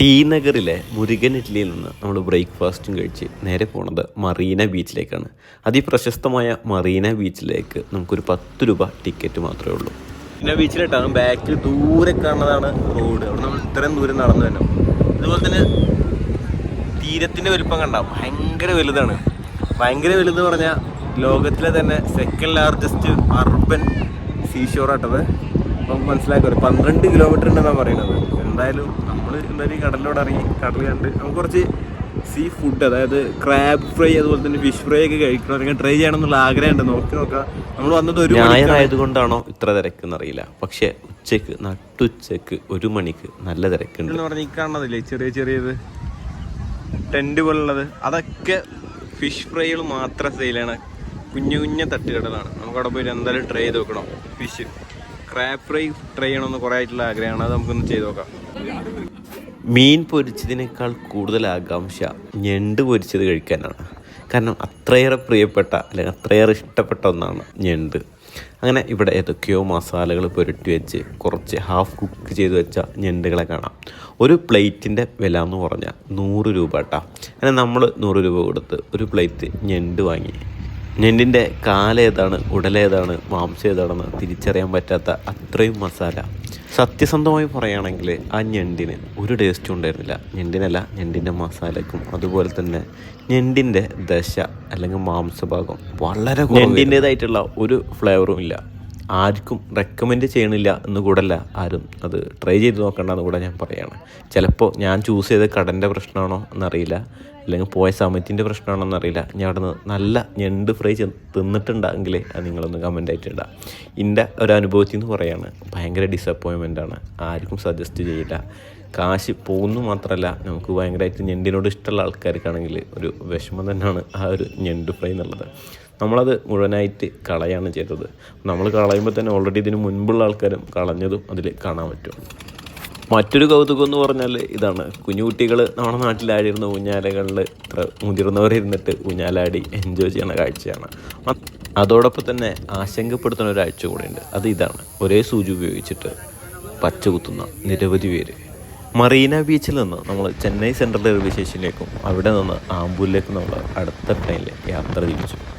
T നഗറിലെ മുരുകൻ ഇഡ്ലിയിൽ നിന്ന് നമ്മൾ ബ്രേക്ക്ഫാസ്റ്റും കഴിച്ച് നേരെ പോണത് മറീന ബീച്ചിലേക്കാണ്. അതിപ്രശസ്തമായ മറീന ബീച്ചിലേക്ക് നമുക്കൊരു പത്ത് രൂപ ടിക്കറ്റ് മാത്രമേ ഉള്ളൂ. മറീന ബീച്ചിലിട്ടാണ് ബാക്കിൽ ദൂരെ കാണുന്നതാണ് റോഡ്. അവിടെ നമ്മൾ ഇത്രയും ദൂരം നടന്നു തന്നെ. അതുപോലെ തന്നെ തീരത്തിന്റെ വലിപ്പം കണ്ട ഭയങ്കര വലുതാണ്. ഭയങ്കര വലുതെന്ന് പറഞ്ഞാൽ ലോകത്തിലെ തന്നെ സെക്കൻഡ് ലാർജസ്റ്റ് അർബൻ സീഷോറാട്ടത് അപ്പം മനസ്സിലാക്കുക പന്ത്രണ്ട് കിലോമീറ്റർ ഉണ്ടെന്നാണ് പറയുന്നത്. എന്തായാലും നമ്മൾ എന്തായാലും ഈ കടലിലോട് ഇറങ്ങി കടൽ കണ്ട് നമുക്ക് കുറച്ച് സീ ഫുഡ് അതായത് ക്രാബ് ഫ്രൈ അതുപോലെ തന്നെ ഫിഷ് ഫ്രൈ ഒക്കെ കഴിക്കണം. അല്ലെങ്കിൽ ട്രൈ ചെയ്യണം എന്നുള്ള ആഗ്രഹമുണ്ട് നോക്കി നോക്കാം. നമ്മൾ വന്നത് ഒരു ഞായറായതുകൊണ്ടാണോ ഇത്ര തിരക്കെന്നറിയില്ല. പക്ഷേ ഉച്ചയ്ക്ക് നട്ടുച്ചക്ക് ഒരു മണിക്ക് നല്ല തിരക്കുണ്ട്. എന്ന് പറഞ്ഞാൽ ഈ കാണുന്നതില്ലേ? ചെറിയ ചെറിയത്. ടെന്റ് പോലുള്ളത്. അതൊക്കെ ഫിഷ് ഫ്രൈകൾ മാത്രം സെയിലാണ് കുഞ്ഞു കുഞ്ഞു തട്ടുകടലാണ്. നമുക്ക് അവിടെ പോയി എന്തായാലും ട്രൈ ചെയ്ത് നോക്കണം. ഫിഷ് ക്രാബ് ഫ്രൈ ട്രൈ ചെയ്യണമെന്ന് കുറേ ആയിട്ടുള്ള ആഗ്രഹമാണ്. അത് നമുക്കൊന്ന് ചെയ്ത് നോക്കാം. മീൻ പൊരിച്ചതിനേക്കാൾ കൂടുതൽ ആകാംക്ഷ ഞണ്ട് പൊരിച്ചത് കഴിക്കാനാണ്. കാരണം അത്രയേറെ പ്രിയപ്പെട്ട അല്ലെങ്കിൽ അത്രയേറെ ഇഷ്ടപ്പെട്ട ഒന്നാണ് ഞണ്ട്. അങ്ങനെ ഇവിടെ ഏതൊക്കെയോ മസാലകൾ പുരട്ടി വെച്ച് കുറച്ച് ഹാഫ് കുക്ക് ചെയ്ത് വെച്ച ഞണ്ടുകളെ കാണാം. ഒരു പ്ലേറ്റിന്റെ വില എന്ന് പറഞ്ഞാൽ നൂറ് രൂപ കേട്ടോ അങ്ങനെ നമ്മൾ നൂറ് രൂപ കൊടുത്ത് ഒരു പ്ലേറ്റ് ഞണ്ട് വാങ്ങി. ഞണ്ടിന്റെ കാലേതാണ് ഉടലേതാണ് മാംസം ഏതാണെന്ന് തിരിച്ചറിയാൻ പറ്റാത്ത അത്രയും മസാല. സത്യസന്ധമായി പറയുകയാണെങ്കിൽ ആ ഞെണ്ടിന് ഒരു ടേസ്റ്റും ഉണ്ടായിരുന്നില്ല. ഞെണ്ടിനല്ല ഞെണ്ടിന്റെ മസാലയ്ക്കും അതുപോലെ തന്നെ ഞെണ്ടിന്റെ ദശ അല്ലെങ്കിൽ മാംസഭാഗം വളരെ ഞെണ്ടിന്റെതായിട്ടുള്ള ഒരു ഫ്ലേവറും ഇല്ല. ആർക്കും റെക്കമെൻഡ് ചെയ്യണില്ല എന്ന് കൂടല്ല ആരും. അത് ട്രൈ ചെയ്ത് നോക്കണ്ടെന്ന് കൂടെ ഞാൻ പറയുകയാണ് ചിലപ്പോൾ ഞാൻ ചൂസ് ചെയ്ത കടന്റെ പ്രശ്നമാണോ എന്നറിയില്ല. അല്ലെങ്കിൽ പോയ സമയത്തിന്റെ പ്രശ്നമാണോ എന്നറിയില്ല. ഞാൻ അവിടെ നിന്ന് നല്ല ഞണ്ട് ഫ്രൈ തിന്നിട്ടുണ്ടെങ്കിൽ അത് നിങ്ങളൊന്ന് കമന്റ് ആയിട്ട് ഇടാം. എന്റെ ഒരു അനുഭവത്തിൽ നിന്ന് പറയുകയാണ് ഭയങ്കര ആണ്. ആർക്കും സജസ്റ്റ് ചെയ്യില്ല. കാശ് പോകുന്നു മാത്രമല്ല നമുക്ക് ഭയങ്കരമായിട്ട് ഞണ്ടിനോട് ഇഷ്ടമുള്ള ആൾക്കാർക്കാണെങ്കിൽ ഒരു വിഷമം തന്നെയാണ് ആ ഒരു ഞണ്ട് ഫ്രൈ എന്നുള്ളത്. നമ്മളത് മുഴുവനായിട്ട് കളയാണ് ചെയ്തത്. നമ്മൾ കളയുമ്പോൾ തന്നെ ഓൾറെഡി ഇതിന് മുൻപുള്ള ആൾക്കാരും കളഞ്ഞതും അതിൽ കാണാൻ പറ്റും. മറ്റൊരു കൗതുകം എന്ന് പറഞ്ഞാൽ ഇതാണ്. കുഞ്ഞു കുട്ടികൾ നമ്മുടെ നാട്ടിലാടിയിരുന്ന ഊഞ്ഞാലകളിൽ ഇത്ര മുതിർന്നവരിരുന്നിട്ട് ഊഞ്ഞാലാടി എൻജോയ് ചെയ്യുന്ന കാഴ്ചയാണ്. അതോടൊപ്പം തന്നെ ആശങ്കപ്പെടുത്തുന്ന ഒരു ആഴ്ച കൂടെയുണ്ട്. അത് ഇതാണ്. ഒരേ സൂചി ഉപയോഗിച്ചിട്ട് പച്ച കുത്തുന്ന നിരവധി പേര്. മറീന ബീച്ചിൽ നിന്ന് നമ്മൾ ചെന്നൈ സെൻട്രൽ റെയിൽവേ സ്റ്റേഷനിലേക്കും അവിടെ നിന്ന് ആമ്പൂരിലേക്കും നമ്മൾ അടുത്ത ട്രെയിനിൽ യാത്ര തിരിച്ചു.